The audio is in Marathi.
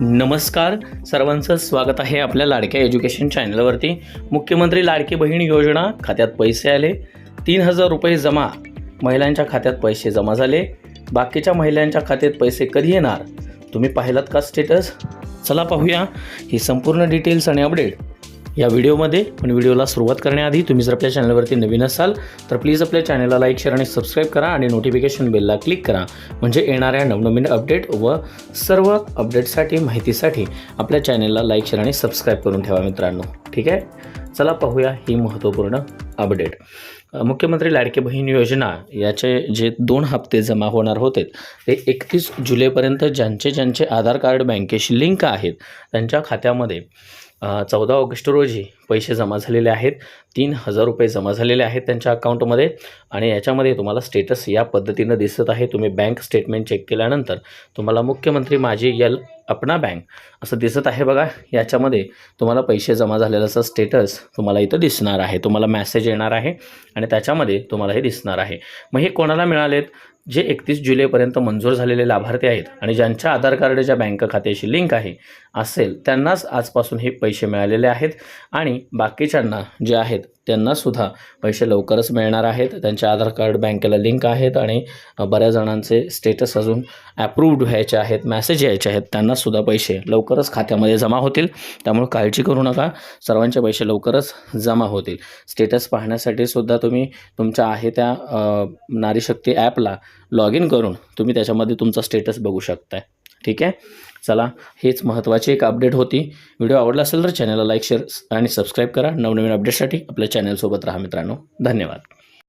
नमस्कार. सर्वांचं स्वागत आहे आपल्या लाडक्या एज्युकेशन चॅनलवरती. मुख्यमंत्री लाडकी बहीण योजना खात्यात पैसे आले. तीन हजार रुपये जमा. महिलांच्या खात्यात पैसे जमा झाले. बाकीच्या महिलांच्या खात्यात पैसे कधी येणार? तुम्ही पाहिलात का स्टेटस चला पाहूया. ही संपूर्ण डिटेल्स आणि अपडेट या व्हिडिओमध्ये पण व्हिडिओला सुरुवात करण्याआधी तुम्ही जर आपल्या चॅनलवरती नवीन असाल तर प्लीज आपल्या चॅनलला लाईक शेअर आणि सबस्क्राईब करा आणि नोटिफिकेशन बेलला क्लिक करा. म्हणजे येणाऱ्या नवनवीन अपडेट व सर्व अपडेटसाठी माहितीसाठी आपल्या चॅनलला लाईक शेअर आणि सबस्क्राईब करून ठेवा मित्रांनो. ठीक आहे? चला पाहूया ही महत्त्वपूर्ण अपडेट मुख्यमंत्री लाडके बहीण योजना याचे जे दोन हप्ते जमा होणार होते ते एकतीस जुलैपर्यंत ज्यांचे ज्यांचे आधार कार्ड बँकेशी लिंक आहेत त्यांच्या खात्यामध्ये चौदा ऑगस्ट रोजी पैसे जमा झालेले आहेत. तीन हजार रुपये जमा झालेले आहेत त्यांच्या अकाउंटमध्ये आणि याच्यामध्ये तुम्हाला स्टेटस या पद्धतीनं दिसत आहे. तुम्ही बँक स्टेटमेंट चेक केल्यानंतर तुम्हाला मुख्यमंत्री माझी यल अपना बँक असं दिसत आहे बघा. याच्यामध्ये तुम्हाला पैसे जमा झालेल्याचा स्टेटस तुम्हाला इथं दिसणार आहे. तुम्हाला मॅसेज येणार आहे आणि त्याच्यामध्ये तुम्हाला हे दिसणार आहे. मग हे कोणाला मिळालेत? जे एकतीस जुलैपर्यंत मंजूर झालेले लाभार्थी आहेत आणि ज्यांच्या आधार कार्डच्या बँक खात्याशी लिंक आहे असेल त्यांनाच आजपासून हे पैसे मिळालेले आहेत आणि बाकीच्यांना जे आहेत त्यांनासुद्धा पैसे लवकरच मिळणार आहेत. त्यांचे आधार कार्ड बँकेला लिंक आहेत आणि बऱ्याच जणांचे स्टेटस अजून ॲप्रूव्ड व्हायचे आहेत मॅसेज यायचे आहेत. त्यांनासुद्धा पैसे लवकरच खात्यामध्ये जमा होतील. त्यामुळे काळजी करू नका. सर्वांचे पैसे लवकरच जमा होतील. स्टेटस पाहण्यासाठी सुद्धा तुम्ही तुमच्या आहे त्या नारीशक्ती ॲपला लॉग इन करून तुम्ही त्याच्यामध्ये तुमचा स्टेटस बघू शकताय. ठीक आहे? चला हेच महत्त्वाची एक अपडेट होती. व्हिडिओ आवडला असेल तर चॅनलला लाईक शेअर आणि सबस्क्राईब करा. नवनवीन अपडेटसाठी आपल्या चॅनलसोबत राहा मित्रांनो. धन्यवाद.